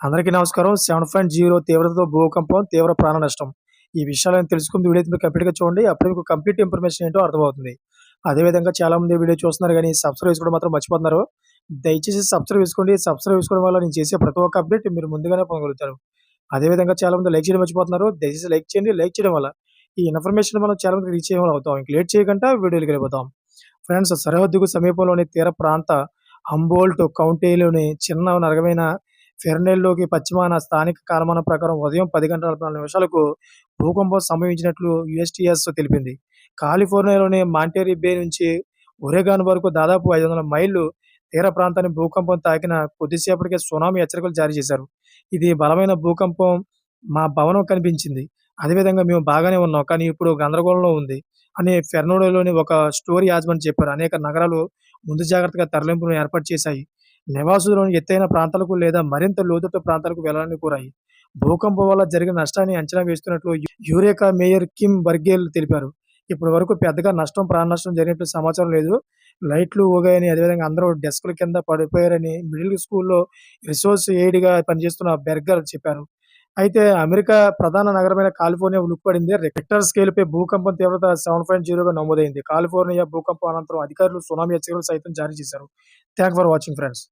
అందరికీ నమస్కారం. Seven point zero తీవ్రతతో భూకంపం తీవ్ర ప్రాణ నష్టం. ఈ విషయాలను తెలుసుకుని వీడియో మీరు కంప్లీట్గా చూడండి. అప్పుడు మీకు కంప్లీట్ ఇన్ఫర్మేషన్ ఏంటో అర్థమవుతుంది. అదేవిధంగా చాలామంది వీడియో చూస్తున్నారు కానీ సబ్స్క్రైబ్ చేసుకోవడం మాత్రం మర్చిపోతున్నారు. దయచేసి సబ్స్క్రైబ్ చేసుకోండి. సబ్స్క్రైబ్ చేసుకోవడం వల్ల నేను చేసే ప్రతి ఒక్క అప్డేట్ మీరు ముందుగానే పొందగలుగుతారు. అదేవిధంగా చాలామంది లైక్ చేయడం మర్చిపోతున్నారు. దయచేసి లైక్ చేయండి. లైక్ చేయడం వల్ల ఈ ఇన్ఫర్మేషన్ మనం చాలా మంది రీచ్ చేయడం అవుతాం. ఇంక లేట్ చేయకుండా వీడియోకి వెళ్ళిపోతాం. ఫ్రెండ్స్ సరిహద్దుకు సమీపంలోని తీర ప్రాంత హంబోల్ట్ కౌంటీలోని చిన్న నరకమైన ఫెర్నెల్లోకి పశ్చిమాన స్థానిక కాలమానం ప్రకారం ఉదయం పది గంటల నాలుగు నిమిషాలకు భూకంపం సంభవించినట్లు యుఎస్టీఎస్ తెలిపింది. కాలిఫోర్నియాలోని మాంటేరీ బే నుంచి ఒరేగాన్ వరకు దాదాపు ఐదు వందల మైళ్ళు తీర ప్రాంతాన్ని భూకంపం తాకిన కొద్దిసేపటికే సునామీ హెచ్చరికలు జారీ చేశారు. ఇది బలమైన భూకంపం మా భవనం కనిపించింది. అదేవిధంగా మేము బాగానే ఉన్నాం కానీ ఇప్పుడు గందరగోళంలో ఉంది అని ఫెర్నోడోలోని ఒక స్టోరీ యాజమాని చెప్పారు. అనేక నగరాలు ముందు జాగ్రత్తగా తరలింపులను ఏర్పాటు చేశాయి. నివాసులను ఎత్తైన ప్రాంతాలకు లేదా మరింత లోతట్టు ప్రాంతాలకు వెళ్ళాలని కోరాయి. భూకంపం వల్ల జరిగిన నష్టాన్ని అంచనా వేస్తున్నట్లు యూరేకా మేయర్ కిమ్ బర్గేల్ తెలిపారు. ఇప్పటి వరకు పెద్దగా నష్టం ప్రాణ నష్టం జరిగినట్లు సమాచారం లేదు. లైట్లు ఊగాయని అదేవిధంగా అందరూ డెస్కుల కింద పడిపోయారని మిడిల్ స్కూల్లో రిసోర్స్ ఎయిడ్గా పనిచేస్తున్న బెర్గర్ చెప్పారు. అయితే అమెరికా ప్రధాన నగరమైన కాలిఫోర్నియా ఉలుక్కుపడింది రిక్టర్ స్కేల్ పై భూకంపం తీవ్రత సెవెన్ పాయింట్ జీరోగా నమోదైంది. కాలిఫోర్నియా భూకంపం అనంతరం అధికారులు సునామీ హెచ్చరికలు సైతం జారీ చేశారు. Thank for watching friends.